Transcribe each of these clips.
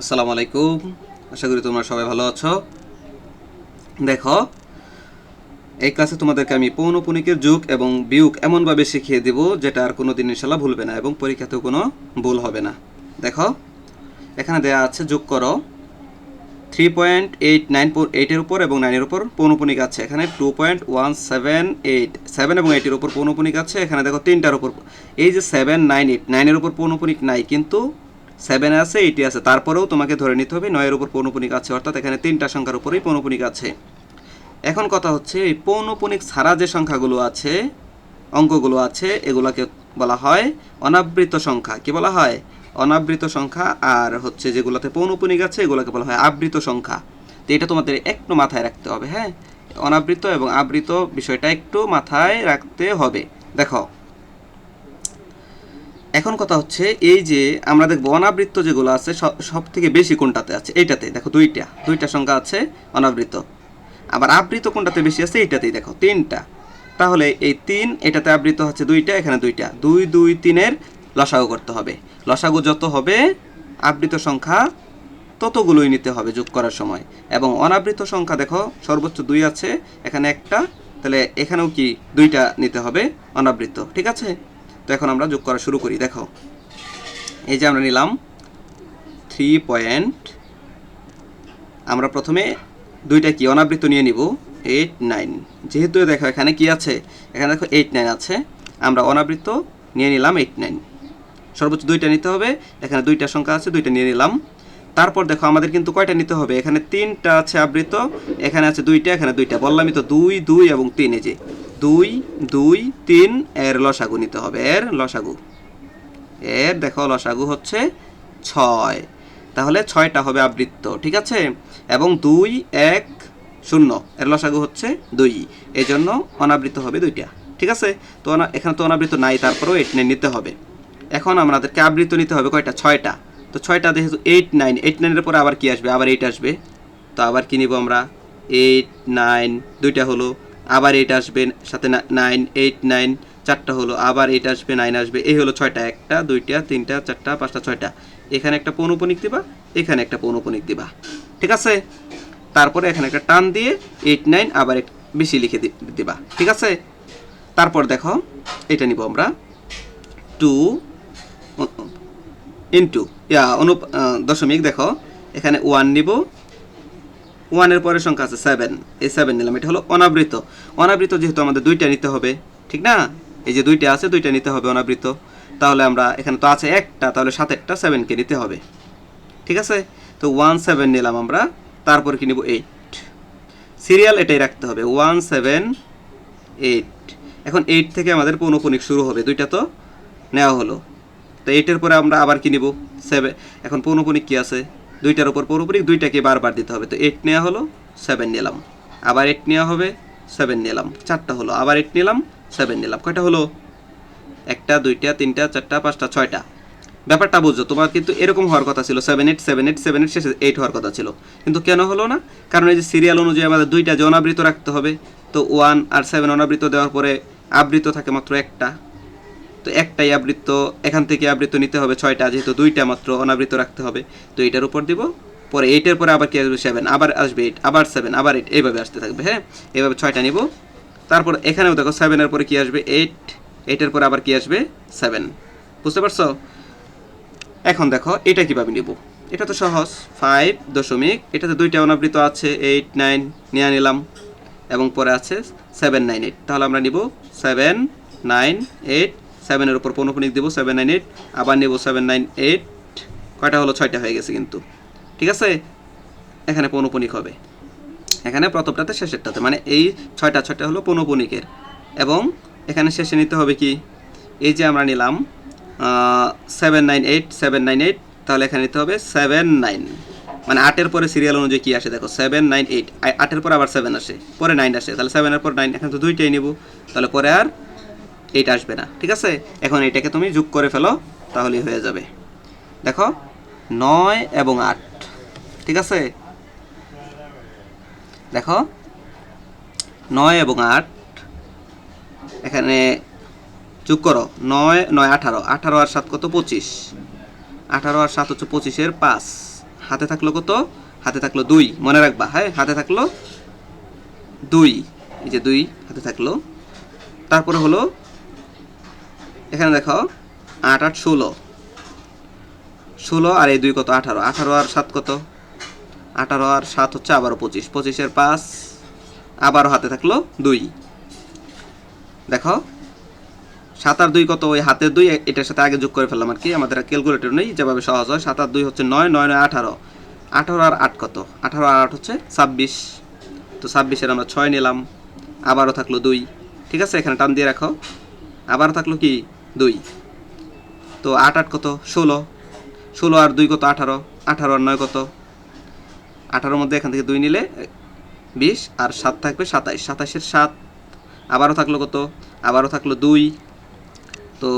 আসসালামু আলাইকুম। আশা করি তোমরা সবাই ভালো আছো। দেখো, এই ক্লাসে তোমাদেরকে আমি পৌনপুনিকের যুগ এবং বিয়োগ এমনভাবে শিখিয়ে দেব যেটা আর কোনো দিন ইনশাল্লাহ ভুলবে না এবং পরীক্ষাতেও কোনো ভুল হবে না। দেখো, এখানে দেয়া আছে যোগ করো। থ্রি পয়েন্ট এইট নাইন এইটের উপর এবং নাইনের উপর পৌনপুনিক আছে। এখানে two point one seven eight seven এবং এইটের উপর পৌনপুনিক আছে। এখানে দেখো তিনটার উপর, এই যে সেভেন নাইন এইট নাইনের উপর পৌনপুনিক নাই, কিন্তু সেভেন আছে, এইটি আছে, তারপরেও তোমাকে ধরে নিতে হবে নয়ের উপর পৌনপুনিক আছে, অর্থাৎ এখানে তিনটা সংখ্যার উপরেই পৌনপুনিক আছে। এখন কথা হচ্ছে, এই পৌনপুনিক ছাড়া যে সংখ্যাগুলো আছে, অঙ্কগুলো আছে, এগুলোকে বলা হয় অনাবৃত সংখ্যা। কি বলা হয়? অনাবৃত সংখ্যা, আর হচ্ছে যেগুলোতে পৌনপুনিক আছে, এগুলোকে বলা হয় আবৃত সংখ্যা। তো এটা তোমাদের একটু মাথায় রাখতে হবে হ্যাঁ? অনাবৃত এবং আবৃত বিষয়টা একটু মাথায় রাখতে হবে। দেখো এখন কথা হচ্ছে এই যে আমরা দেখব অনাবৃত্ত যেগুলো আছে সব থেকে বেশি কোনটাতে আছে? এইটাতে, দেখো দুইটা দুইটা সংখ্যা আছে অনাবৃত। আবার আবৃত কোনটাতে বেশি আছে? এইটাতেই দেখো, তিনটা। তাহলে এই তিন, এটাতে আবৃত হচ্ছে দুইটা, এখানে দুইটা। দুই দুই, তিনের লসাগু করতে হবে। লসাগু যত হবে, আবৃত সংখ্যা ততগুলোই নিতে হবে যোগ করার সময়। এবং অনাবৃত সংখ্যা দেখো, সর্বোচ্চ দুই আছে, এখানে একটা, তাহলে এখানেও কি দুইটা নিতে হবে? অনাবৃত, ঠিক আছে? তো এখন আমরা যোগ করা শুরু করি দেখো এই যে আমরা নিলাম থ্রি পয়েন্ট আমরা প্রথমে দুইটা কি, অনাবৃত নিয়ে নিব এইট নাইন যেহেতু দেখো এখানে কি আছে, এখানে দেখো এইট নাইন আছে, আমরা অনাবৃত নিয়ে নিলাম এইট নাইন সর্বোচ্চ দুইটা নিতে হবে, এখানে দুইটা সংখ্যা আছে, দুইটা নিয়ে নিলাম। তারপর দেখো আমাদের কিন্তু কয়টা নিতে হবে, এখানে তিনটা আছে আবৃত, এখানে আছে দুইটা, এখানে দুইটা। বললামই তো দুই দুই এবং তিন, এই যে। দুই দুই, তিন, এর লসাগু নিতে হবে, এর লসাগু। এর, দেখো, লসাগু হচ্ছে ছয়। তাহলে ছয়টা হবে আবৃত্ত, ঠিক আছে? এবং দুই, এক, শূন্য, এর লসাগু হচ্ছে দুই। এই জন্য অনাবৃত হবে দুইটা, ঠিক আছে? তো এখানে তো অনাবৃত নাই, তারপরেও এইট নাইন নিতে হবে। এখন আমাদেরকে আবৃত নিতে হবে কয়টা? ছয়টা। তো ছয়টা যেহেতু এইট নাইন এইট নাইনের পরে আবার কি আসবে? আবার এইট আসবে। তো আবার কি নিব আমরা? এইট নাইন দুইটা হলো আবার এইট আসবে, সাথে নাইন এইট নাইন চারটা হলো আবার এইট আসবে নাইন আসবে। এই হলো ছয়টা, একটা, দুইটা, তিনটা, চারটা, পাঁচটা, ছয়টা। এখানে একটা পৌনপনিক দিবা, এখানে একটা পৌনপনিক দিবা। ঠিক আছে? তারপরে এখানে একটা টান দিয়ে এইট নাইন আবার বেশি লিখে দিবা। ঠিক আছে? তারপর দেখো, এটা নিব আমরা টু ইন্টু ইয়া, অনুপ দশমিক দেখো। এখানে ওয়ান নিব ওয়ানের পরের সংখ্যা আছে সেভেন এই সেভেন নিলাম, এটা হলো অনাবৃত। অনাবৃত যেহেতু আমাদের দুইটা নিতে হবে, ঠিক না? এই যে দুইটা আছে, দুইটা নিতে হবে অনাবৃত। তাহলে আমরা, এখানে তো আছে একটা, তাহলে সাতেরটা সেভেনকে নিতে হবে। ঠিক আছে? তো ওয়ান সেভেন নিলাম আমরা, তারপর কি নিব? এইট সিরিয়াল এটাই রাখতে হবে ওয়ান সেভেন এইট এখন এইট থেকে আমাদের পৌনপনিক শুরু হবে, দুইটা তো নেওয়া হলো। তো এইটের পরে আমরা আবার কি নিব? সেভেন এখন পৌনপনিক কি আছে? দুইটার উপর পুরোপুরি দুইটাকে বারবার দিতে হবে। তো এইট নেওয়া হলো সেভেন নিলাম। আবার এইট নেওয়া হবে সেভেন নিলাম। চারটা হলো, আবার এইট নিলাম সেভেন নিলাম। কয়টা হলো? একটা, দুইটা, তিনটা, চারটা, পাঁচটা, ছয়টা। ব্যাপারটা বুঝছ? তোমার কিন্তু এরকম হওয়ার কথা ছিল। Seven eight seven eight seven eight শেষে এইট হওয়ার কথা ছিল। কিন্তু কেন হলো না? কারণ এই যে সিরিয়াল অনুযায়ী আমাদের দুইটা যে অনাবৃত রাখতে হবে, তো ওয়ান আর সেভেন অনাবৃত দেওয়ার পরে আবৃত থাকে মাত্র একটা। তো একটাই আবৃত্ত, এখান থেকে আবৃত্ত নিতে হবে ছয়টা, যেহেতু দুইটা মাত্র অনাবৃত রাখতে হবে। তো এইটার উপর দিব, পরে এইটের পরে আবার কি আসবে? সেভেন আবার আসবে এইট আবার সেভেন আবার এইট এইভাবে আসতে থাকবে হ্যাঁ? এইভাবে ছয়টা নিব। তারপর এখানেও দেখো সেভেনের পরে কি আসবে? এইট এইটের পরে আবার কি আসবে? সেভেন বুঝতে পারছ? এখন দেখো, এটা কীভাবে নিব? এটা তো সহজ। ফাইভ দশমিক, এটাতে দুইটা অনাবৃত আছে এইট নাইন নিয়ে নিলাম। এবং পরে আছে সেভেন নাইন এইট তাহলে আমরা নিব সেভেন নাইন এইট সেভেনের উপর পৌনপুনিক দেবো সেভেন নাইন এইট আবার নেব সেভেন নাইন এইট কয়টা হলো? ছয়টা হয়ে গেছে কিন্তু। ঠিক আছে? এখানে পৌনপুনিক হবে। এখানে প্রথমটাতে শেষেরটাতে। মানে এই ছয়টা ছয়টা হলো পৌনপুনিকের। এবং এখানে শেষে নিতে হবে কি? এই যে আমরা নিলাম seven nine eight seven nine eight তাহলে এখানে নিতে হবে সেভেন নাইন মানে আটের পরে সিরিয়াল অনুযায়ী কী আসে? দেখো সেভেন নাইন এইট আটের পরে আবার সেভেন আসে। পরে নাইন আসে। তাহলে সেভেনের পর নাইন এখানে তো দুইটাই নিব। তাহলে পরে আর এইটা আসবে না, ঠিক আছে? এখন এটাকে তুমি যোগ করে ফেলো, তাহলেই হয়ে যাবে। দেখো, নয় এবং আট, ঠিক আছে? দেখো, নয় এবং আট, এখানে যোগ করো, নয় নয়, আঠারো। আঠারো আর সাত কত? পঁচিশ। আঠারো আর সাত হচ্ছে পঁচিশের পাঁচ। হাতে থাকল কত? হাতে থাকল দুই। মনে রাখবা হ্যাঁ? হাতে থাকল দুই। এই যে দুই, হাতে থাকল। তারপরে হলো এখানে দেখো, আট আট, ষোলো। ষোলো আর এই দুই কত? আঠারো। আঠারো আর সাত কত? আঠারো আর সাত হচ্ছে আবারও পঁচিশ। পঁচিশের পাঁচ আবারও হাতে থাকল দুই। দেখো, সাত আর দুই কত? ওই হাতের দুই, এটার সাথে আগে যোগ করে ফেললাম আর কি। আমাদের ক্যালকুলেটর নেই, যেভাবে সহজ হয়। সাত আর দুই হচ্ছে নয় নয় নয়, আঠারো। আঠারো আর আট কত? আঠারো আর আট হচ্ছে ছাব্বিশ। তো ছাব্বিশের আমরা ছয় নিলাম, আবারও থাকল দুই। ঠিক আছে? এখানে টান দিয়ে রাখো। আবারও থাকল কি দুই। তো আট আট কত? ষোলো। ষোলো আর দুই কত? আঠারো। আঠারো আর নয় কত? আঠারোর মধ্যে এখান থেকে দুই নিলে বিশ আর সাত থাকবে সাতাইশ। সাতাইশের সাত আবারও থাকল কত? আবারও থাকল দুই। তো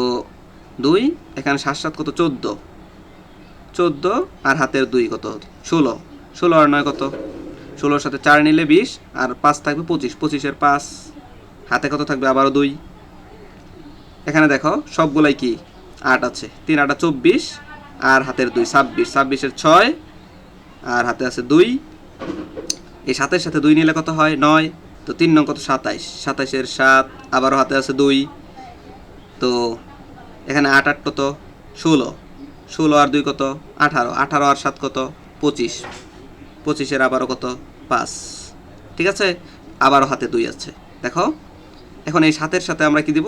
দুই, এখানে সাত সাত কত? চোদ্দ। চোদ্দ আর হাতের দুই কত? ষোলো। ষোলো আর নয় কত? ষোলোর সাথে চার নিলে বিশ আর পাঁচ থাকবে পঁচিশ। পঁচিশের পাঁচ। হাতে কত থাকবে? আবারও দুই। এখানে দেখো, সবগুলাই কি? আট আছে। তিন আটা চব্বিশ, আর হাতের দুই ছাব্বিশ। ছাব্বিশের ছয়, আর হাতে আছে দুই। এই সাতের সাথে দুই নিলে কত হয়? নয়। তো তিন নং কত? সাতাইশ। সাতাইশের সাত, আবারও হাতে আছে দুই। তো এখানে আট আট কত? ষোলো। ষোলো আর দুই কত? আঠারো। আঠারো আর সাত কত? পঁচিশ। পঁচিশের আবারও কত? পাঁচ। ঠিক আছে? আবারও হাতে দুই আছে। দেখো, এখন এই সাতের সাথে আমরা কি দিব?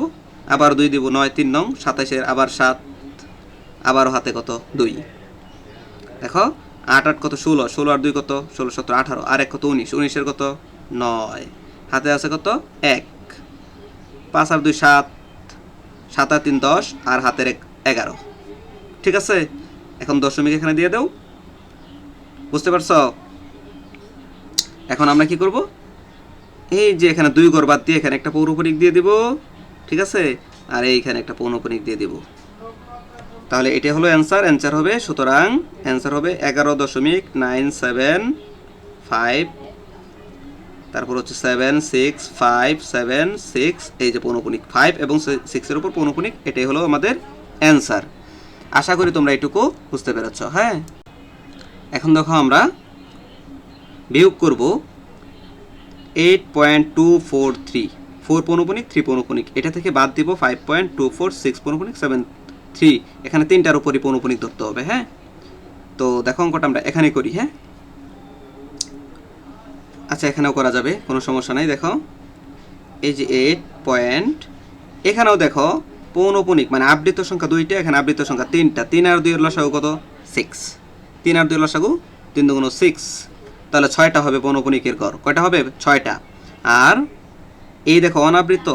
আবার দুই দিব নয়, তিন নং সাতাইশের আবার সাত, আবারও হাতে কত? দুই। দেখো, আট আট কত? ষোলো। ষোলো আর দুই কত? ষোলো, সতেরো, আঠারো। আর এক কত? উনিশ। উনিশের কত? নয়। হাতে আছে কত? এক। পাঁচ আর দুই, সাত। সাত আর তিন, দশ। আর হাতের এক, এগারো। ঠিক আছে? এখন দশমিক এখানে দিয়ে দেও। বুঝতে পারছ? এখন আমরা কি করব? এই যে এখানে দুই ঘর বাদ দিয়ে এখানে একটা পৌরপনিক দিয়ে দিব। ঠিক আছে? আর এইখানে একটা পৌনপনিক দিয়ে দিব। তাহলে এটা হলো অ্যান্সার অ্যান্সার হবে সুতরাং অ্যান্সার হবে এগারো দশমিক নাইন সেভেন ফাইভ তারপর হচ্ছে seven six five seven six এই যে পৌনপুনিক ফাইভ এবং সিক্সের উপর পৌনপুনিক এটাই হলো আমাদের অ্যান্সার আশা করি তোমরা এটুকু বুঝতে পেরেছ হ্যাঁ? এখন দেখো আমরা বিয়োগ করব eight point two four three four পৌনপুনিক, three পৌনপুনিক। এটা থেকে বাদ দিব five point two four six পৌনপুনিক seven three এখানে তিনটার উপরই পৌনপুনিক ধরতে হবে হ্যাঁ? তো দেখো অঙ্কটা আমরা এখানে করি হ্যাঁ? আচ্ছা এখানেও করা যাবে, কোনো সমস্যা নাই, দেখো। এই যে এইট পয়েন্ট এখানেও দেখো পৌনপুনিক মানে আবৃত সংখ্যা দুইটা, এখানে আবৃত সংখ্যা তিনটা। তিন আর দুইয়ের লসাগু কত? সিক্স তিন আর দুইয়ের লসাগু তিন দুগুণ সিক্স তাহলে ছয়টা হবে পৌনপুনিকের গড়। কয়টা হবে? ছয়টা। আর এই দেখো, অনাবৃত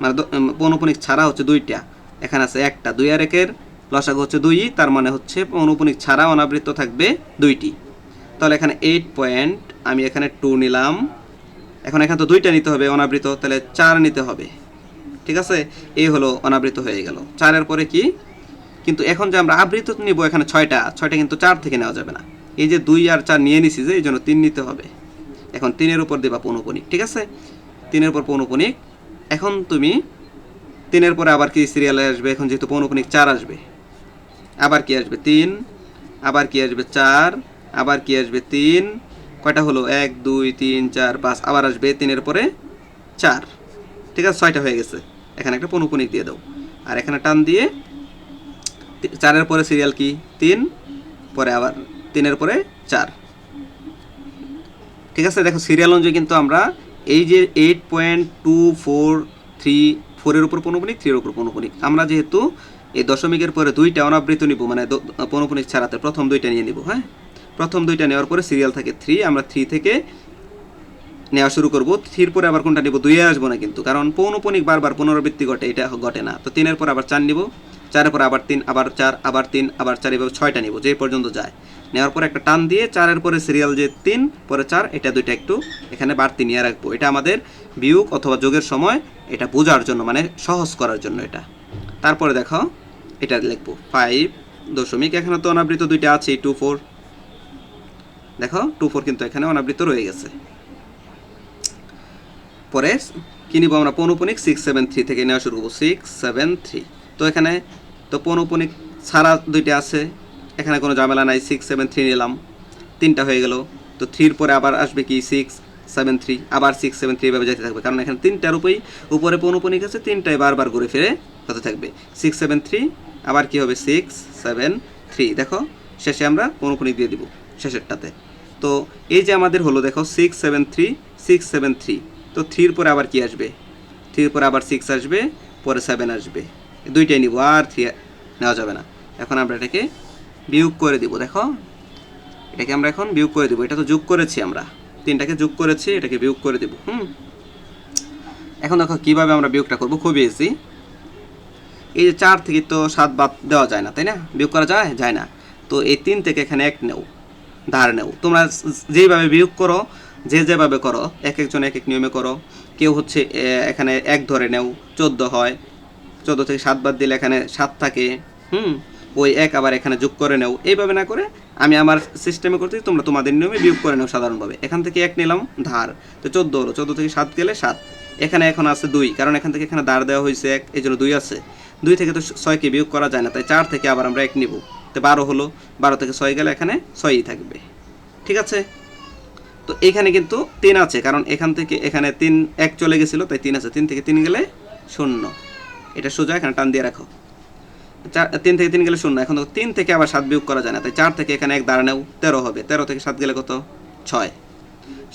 মানে পৌনপুনিক ছাড়া হচ্ছে দুইটা। এখানে আছে একটা দুই আর একের লসাগু হচ্ছে দুই, তার মানে হচ্ছে পৌনপুনিক ছাড়া অনাবৃত থাকবে দুইটি। তাহলে এখানে এইট পয়েন্ট আমি এখানে টু নিলাম। এখন এখানে তো দুইটা নিতে হবে অনাবৃত, তাহলে চার নিতে হবে। ঠিক আছে? এই হলো অনাবৃত হয়ে গেল। চারের পরে কি? কিন্তু এখন যে আমরা আবৃত নিব, এখানে ছয়টা ছয়টা কিন্তু চার থেকে নেওয়া যাবে না। এই যে দুই আর চার নিয়ে নিছি যে, এই জন্য তিন নিতে হবে। এখন তিনের উপর দেবা পৌনপনিক, ঠিক আছে? তিনের পর পৌনপনিক এখন তুমি তিনের পরে আবার কি সিরিয়ালে আসবে? এখন যেহেতু পৌনপনিক চার আসবে। আবার কি আসবে? তিন, আবার কি আসবে? চার, আবার কি আসবে? তিন। কয়টা হলো? এক, দুই, তিন, চার, পাঁচ, আবার আসবে তিনের পরে চার। ঠিক আছে? ছয়টা হয়ে গেছে। এখানে একটা পনুপনিক দিয়ে দাও। আর এখানে টান দিয়ে চারের পরে সিরিয়াল কি? তিন, পরে আবার তিনের পরে চার। ঠিক আছে? দেখো সিরিয়াল অনুযায়ী কিন্তু আমরা এই যে eight point two four three ফোরের উপর পনুপনিক থ্রির উপর পনুপনিক। আমরা যেহেতু এই দশমিকের পরে দুইটা অনাবৃত নিব মানে দ- ছাড়াতে প্রথম দুইটা নিয়ে নিব হ্যাঁ? প্রথম দুইটা নেওয়ার পরে সিরিয়াল থাকে থ্রি আমরা থ্রি থেকে নেওয়া শুরু করব। থ্রির পরে আবার কোনটা নিব? দুইয়ে আসব না কিন্তু, কারণ পৌনপনিক বারবার পুনরাবৃত্তি ঘটে, এটা ঘটে না। তো তিনের পর আবার চার নিব। চারের পর আবার তিন, আবার চার, আবার তিন, আবার চার, এভাবে ছয়টা নিব যে পর্যন্ত যায়। নেওয়ার পর একটা টান দিয়ে চারের পরে সিরিয়াল যে তিন, পরে চার, এটা দুইটা একটু এখানে বাড়তি নিয়ে রাখব। এটা আমাদের বিয়োগ অথবা যোগের সময় এটা বোঝার জন্য মানে সহজ করার জন্য এটা। তারপরে দেখো, এটা লিখব। ফাইভ দশমিক, এখানে তো অনাবৃত দুইটা আছে টু ফোর দেখো টু ফোর কিন্তু এখানে অনাবৃত রয়ে গেছে। পরে কি নিব আমরা? পৌনপনিক সিক্স সেভেন থ্রি থেকে নেওয়া শুরু করব। সিক্স সেভেন থ্রি তো এখানে তো পৌনপনিক ছাড়া দুইটা আছে। এখানে কোনো ঝামেলা নাই সিক্স সেভেন থ্রি নিলাম। তিনটা হয়ে গেল। তো থ্রির পরে আবার আসবে কি? সিক্স সেভেন থ্রি আবার সিক্স সেভেন থ্রি এভাবে যেতে থাকবে। কারণ এখানে তিনটার উপরেই উপরে পৌনপনিক আছে তিনটায় বারবার ঘুরে ফিরে হতে থাকবে। সিক্স সেভেন থ্রি আবার কি হবে? সিক্স সেভেন থ্রি দেখো, শেষে আমরা পৌনপনিক দিয়ে দিব শেষেরটাতে। তো এই যে আমাদের হলো, দেখো six seven three six seven three তো থ্রির পরে আবার কি আসবে? থ্রির পরে আবার সিক্স আসবে, পরে সেভেন আসবে। দুইটাই নিব, আর থ্রি নেওয়া যাবে না। এখন আমরা এটাকে বিয়োগ করে দিব, দেখো। এটাকে আমরা এখন বিয়োগ করে দিব, এটা তো যোগ করেছি আমরা। তিনটাকে যোগ করেছি, এটাকে বিয়োগ করে দিব, হুম? এখন দেখো, কীভাবে আমরা বিয়োগটা করব খুবই ইজি এই যে চার থেকে তো সাত বাদ দেওয়া যায় না, তাই না? বিয়োগ করা যায়? যায় না। তো এই তিন থেকে এখানে এক নেও, ধার নেও। তোমরা যেভাবে বিয়োগ করো, যে যেভাবে করো, এক একজন এক এক নিয়মে করো। কেউ হচ্ছে এখানে এক ধরে নেও, চোদ্দ হয়। চোদ্দ থেকে সাত বাদ দিলে এখানে সাত থাকে, হুম? ওই এক আবার এখানে যোগ করে নেও। এইভাবে না করে আমি আমার সিস্টেমে করতে তোমরা তোমাদের নিয়মে বিয়োগ করে নেও সাধারণভাবে। এখান থেকে এক নিলাম, ধার। তো চোদ্দ হলো, চোদ্দ থেকে সাত গেলে সাত। এখানে এখন আছে দুই, কারণ এখান থেকে এখানে দাঁড় দেওয়া হয়েছে এক, এই জন্য দুই আছে। দুই থেকে তো ছয়কে বিয়োগ করা যায় না, তাই চার থেকে আবার আমরা এক নিব। তো বারো হলো, বারো থেকে ছয় গেলে এখানে ছয়ই থাকবে। ঠিক আছে? তো এখানে কিন্তু তিন আছে, কারণ এখান থেকে এখানে তিন, এক চলে গেছিল, তাই তিন আছে। তিন থেকে তিন গেলে শূন্য। এটা সোজা, এখানে টান দিয়ে রাখো। চার, তিন থেকে তিন গেলে শূন্য। এখন তিন থেকে আবার সাত বিয়োগ করা যায় না। তাই চার থেকে এখানে এক দাঁড়ানেও তেরো হবে। তেরো থেকে সাত গেলে কত? ছয়।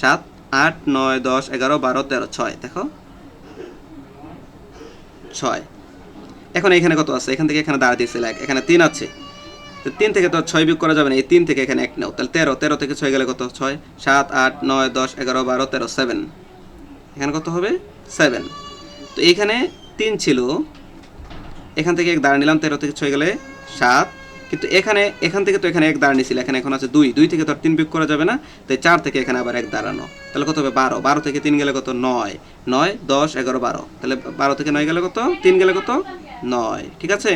সাত, আট, নয়, দশ, এগারো, বারো, তেরো, ছয়। দেখো। ছয়। এখন এখানে কত আছে? এখান থেকে এখানে দাঁড়া দিয়েছিল এক এখানে তিন আছে। তো তিন থেকে তো ছয় বিয়োগ করা যাবে না। এই তিন থেকে এখানে এক নাও। তাহলে তেরো। তেরো থেকে ছয় গেলে কত? ছয়। সাত, আট, নয়, দশ, এগারো, বারো, তেরো, সেভেন। এখানে কত হবে? সেভেন। তো এইখানে তিন ছিল। এখান থেকে এক দাঁড় নিলাম, তেরো থেকে ছয় গেলে সাত। কিন্তু এখানে, এখান থেকে তো এখানে এক দাঁড়া নিয়েছিল এখানে এখন আছে দুই। দুই থেকে তো আর তিন বিয়োগ করা যাবে না, তাই চার থেকে এখানে আবার এক দাঁড়ানো। তাহলে কত হবে? বারো। বারো থেকে তিন গেলে কত? নয়। নয়, দশ, এগারো, বারো। তাহলে বারো থেকে নয় গেলে কত? তিন গেলে কত? নয়। ঠিক আছে?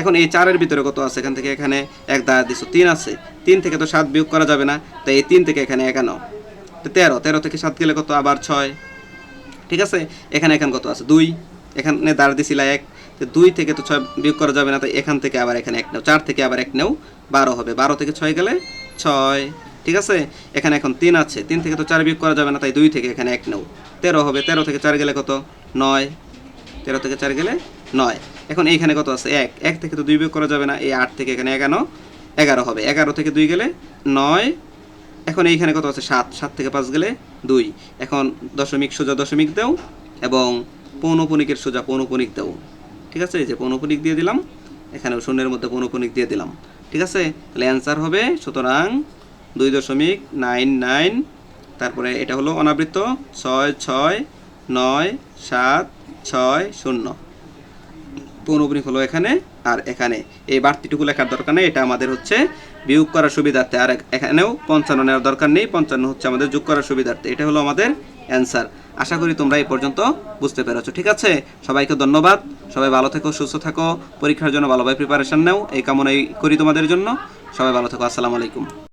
এখন এই চারের ভিতরে কত আছে? এখান থেকে এখানে এক দাঁড়া দিছো, তিন আছে। তিন থেকে তো সাত বিয়োগ করা যাবে না, তাই এই তিন থেকে এখানে একানো। তো তেরো। তেরো থেকে সাত গেলে কত? আবার ছয়। ঠিক আছে? এখানে এখানে কত আছে? দুই। এখানে দাঁড় দিছিল এক, তো দুই থেকে তো ছয় বিয়োগ করা যাবে না তাই এখান থেকে আবার এখানে এক নেও, চার থেকে আবার এক নেও, বারো হবে। বারো থেকে ছয় গেলে ছয়, ঠিক আছে? এখানে এখন তিন আছে, তিন থেকে তো চার বিয়োগ করা যাবে না, তাই দুই থেকে এখানে এক নেও। তেরো হবে, তেরো থেকে চার গেলে কত? নয়। তেরো থেকে চার গেলে নয়। এখন এইখানে কত আছে? এক। এক থেকে তো দুই বিয়োগ করা যাবে না, এই আট থেকে এখানে এগারো এগারো হবে। এগারো থেকে দুই গেলে নয়। এখন এইখানে কত আছে? সাত। সাত থেকে পাঁচ গেলে দুই। এখন দশমিক সোজা দশমিক দেও, এবং পৌনপনিকের সোজা পৌনপনিক দাও ঠিক আছে? এই যে পৌনপনিক দিয়ে দিলাম। এখানেও শূন্যের মধ্যে পৌনপনিক দিয়ে দিলাম। ঠিক আছে? তাহলে অ্যান্সার হবে সুতরাং দুই দশমিক নাইন নাইন, তারপরে এটা হলো অনাবৃত্ত ছয় ছয় নয় সাত ছয় শূন্য। পৌনপনিক হলো এখানে আর এখানে। এই বাড়তিটুকু লেখার দরকার নেই, এটা আমাদের হচ্ছে বিয়োগ করার সুবিধার্থে। আর এখানেও পঞ্চান্ন নেওয়ার দরকার নেই, পঞ্চান্ন হচ্ছে আমাদের যোগ করার সুবিধার্থে। এটা হলো আমাদের অ্যান্সার। আশা করি তোমরা এই পর্যন্ত বুঝতে পেরেছ। ঠিক আছে? সবাইকে ধন্যবাদ। সবাই ভালো থেকো, সুস্থ থাকো। পরীক্ষার জন্য ভালোভাবে প্রিপারেশন নাও। এই কামনাই করি তোমাদের জন্য। সবাই ভালো থেকো। আসসালামু আলাইকুম।